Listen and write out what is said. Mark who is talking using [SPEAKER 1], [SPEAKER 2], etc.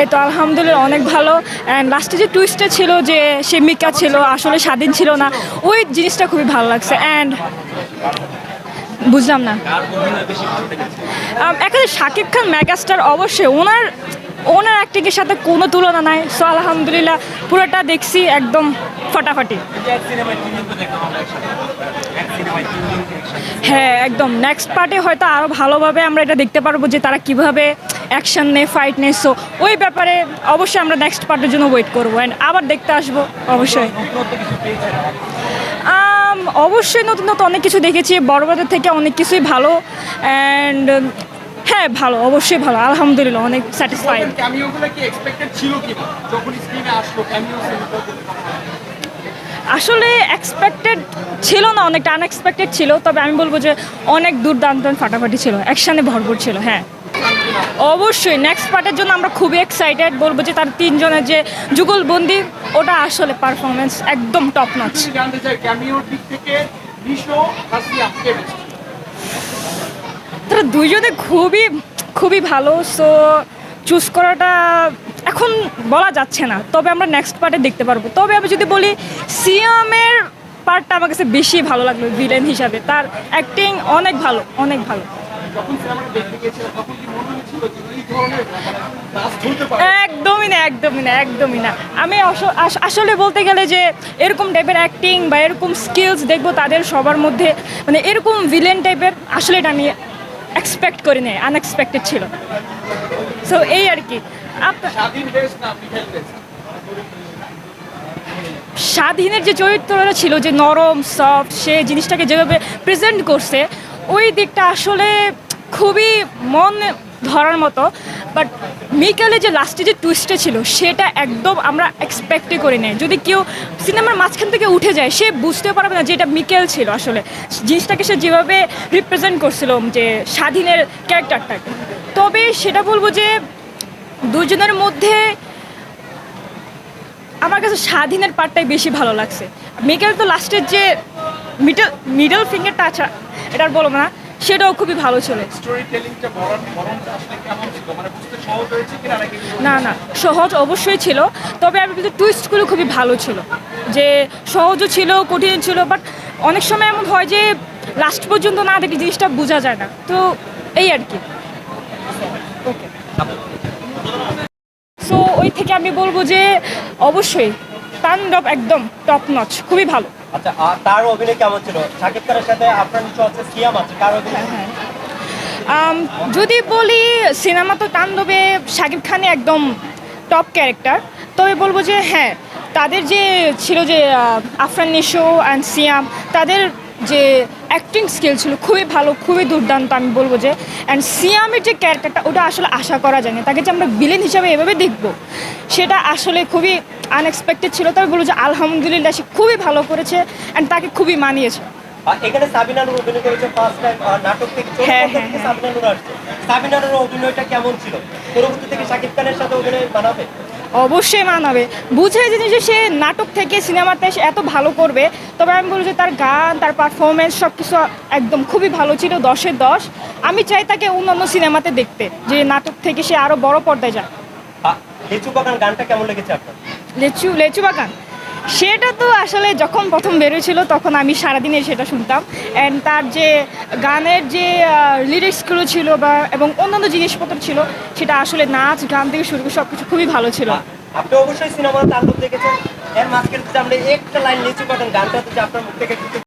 [SPEAKER 1] এই তো আলহামদুলিল্লাহ, অনেক ভালো। অ্যান্ড লাস্টে যে টুইস্টটা ছিল যে সে মিকা ছিল, আসলে স্বাধীন ছিল না, ওই জিনিসটা খুবই ভালো লাগছে। অ্যান্ড বুঝলাম না। এখানে শাকিব খান মেগাস্টার অবশ্যই, ওনার ওনার অ্যাক্টিংয়ের সাথে কোনো তুলনা নাই। সো আলহামদুলিল্লাহ, পুরোটা দেখছি একদম ফাটাফাটি। হ্যাঁ একদম। নেক্সট পার্টে হয়তো আরও ভালোভাবে আমরা এটা দেখতে পারব যে তারা কীভাবে অ্যাকশন নেয় ফাইট নেয় সো ওই ব্যাপারে অবশ্যই আমরা নেক্সট পার্টের জন্য ওয়েট করব অ্যান্ড আবার দেখতে আসব অবশ্যই। অবশ্যই নতুন নতুন অনেক কিছু দেখেছি বড়বাজার থেকে অনেক কিছুই ভালো অ্যান্ড হ্যাঁ ভালো অবশ্যই ভালো আলহামদুলিল্লাহ অনেক স্যাটিসফাইড
[SPEAKER 2] আসলে
[SPEAKER 1] এক্সপেক্টেড ছিল না অনেকটা আনএক্সপেক্টেড ছিল তবে আমি বলব যে অনেক দুর্দান্ত ফাটাফাটি ছিল অ্যাকশানে ভরপুর ছিল হ্যাঁ। অবশ্যই নেক্সট পার্টের জন্য আমরা খুবই এক্সাইটেড বলব যে তার তিনজনের যে যুগলবন্দি ওটা আসলে পারফরমেন্স একদম টপ নচ তারা দুইজনে খুবই খুবই ভালো সো চুজ করাটা এখন বলা যাচ্ছে না। তবে আমরা নেক্সট পার্টে দেখতে পারব। তবে আমি যদি বলি সিয়ামের পার্টটা আমার কাছে বেশি ভালো লাগল ভিলেন হিসাবে। তার অ্যাক্টিং অনেক ভালো অনেক ভালো। একদমই না একদমই না একদমই না। আমি আস- আস- আসলে বলতে গেলে যে এরকম টাইপের অ্যাক্টিং বা এরকম স্কিলস দেখব তাদের সবার মধ্যে মানে এরকম ভিলেন টাইপের আসলে এটা আমি এক্সপেক্ট করি নাই আনএক্সপেক্টেড ছিল। সো এই আর কি। স্বাধীনের যে চরিত্রটা ছিল যে নরম সফট সে জিনিসটাকে যেভাবে প্রেজেন্ট করছে ওই দিকটা আসলে খুবই মন ধরার মতো বাট মিকেলে যে লাস্টে যে টুইস্টটা ছিল, সেটা একদম আমরা এক্সপেক্টই করি নাই যদি কেউ সিনেমার মাঝখান থেকে উঠে যায়, সে বুঝতে পারবে না যে এটা মিকেল ছিল আসলে। জিনিসটাকে সে যেভাবে রিপ্রেজেন্ট করছিল, যে স্বাধীনের ক্যারেক্টারটাকে তবে সেটা বলব যে, দুজনের মধ্যে আমার কাছে স্বাধীনের পার্টটাই বেশি ভালো লাগছে। মেকেল তো লাস্টের যে মিডল মিডল ফিঙ্গারটা আছে এটা আর বলব না সেটাও খুবই ভালো ছিল?
[SPEAKER 2] মানে
[SPEAKER 1] না না সহজ অবশ্যই ছিল তবে আমি কিন্তু টুইস্টগুলো খুবই ভালো ছিল। যে সহজও ছিল কঠিন ছিল বাট অনেক সময় এমন হয় যে লাস্ট পর্যন্ত না দেখলে জিনিসটা বোঝা যায় না। তো এই আর কি। ওকে সো ওই থেকে আমি বলব যে অবশ্যই তাণ্ডব একদম টপ নচ খুবই ভালো।
[SPEAKER 3] আচ্ছা তার অভিনয় কেমন ছিল? শাকিব খানের সাথে আপনার নিচে আছে? সিয়াম আছে কার অভিনয়?
[SPEAKER 1] হ্যাঁ যদি বলি সিনেমা তো তাণ্ডবে শাকিব খানে একদম টপ ক্যারেক্টার তবে বলব যে হ্যাঁ তাদের যে ছিল যে আফরান নিশো অ্যান্ড সিয়াম তাদের যে অ্যাক্টিং স্কিল ছিল খুবই ভালো খুবই দুর্দান্ত আমি বলব যে অ্যান্ড সিয়ামের যে ক্যারেক্টারটা ওটা আসলে আশা করা যায় না। তাকে যে আমরা বিলেন হিসাবে এভাবে দেখব সেটা আসলে খুবই আনএক্সপেক্টেড ছিল। তবে বলব যে আলহামদুলিল্লাহ সে খুবই ভালো করেছে অ্যান্ড তাকে খুবই মানিয়েছে।
[SPEAKER 3] এখানে সাবিনা নুর অভিনয় করেছে ফার্স্ট টাইম নাটক থেকে।
[SPEAKER 1] হ্যাঁ, হ্যাঁ,
[SPEAKER 3] সাবিনা নুর আসছে। সাবিনা নুর অভিনয়টা কেমন ছিল? পরবর্তী থেকে শাকিব খানের সাথে অভিনয় মানাবে
[SPEAKER 1] অবশ্যই মানাবে। বুঝে যে যে সে নাটক থেকে সিনেমাতে সে এত ভালো করবে তবে আমি বলব যে তার গান তার পারফরমেন্স সব কিছু একদম খুবই ভালো ছিল দশের দশ। আমি চাই তাকে অন্যান্য সিনেমাতে দেখতে যে নাটক থেকে সে আরও বড় পর্দায় যায়
[SPEAKER 3] লেচু লিচু বাগান গানটা কেমন লেগেছে আপনার?
[SPEAKER 1] লেচু লেচু বাগান? সেটা তো আসলে যখন প্রথম বেরোয়ছিল তখন আমি সারাদিনে সেটা শুনতাম। অ্যান্ড তার যে গানের যে লিরিক্সগুলো ছিল বা, এবং অন্যান্য জিনিসপত্র ছিল, সেটা আসলে নাচ, গান থেকে শুরু করে সব কিছু খুবই ভালো ছিল।
[SPEAKER 3] আপনি অবশ্যই সিনেমা তাণ্ডব দেখেছেন। এর মাঝখানে আমরা একটা লাইন নিচু করেন গানটা হচ্ছে আপনার মুখ থেকে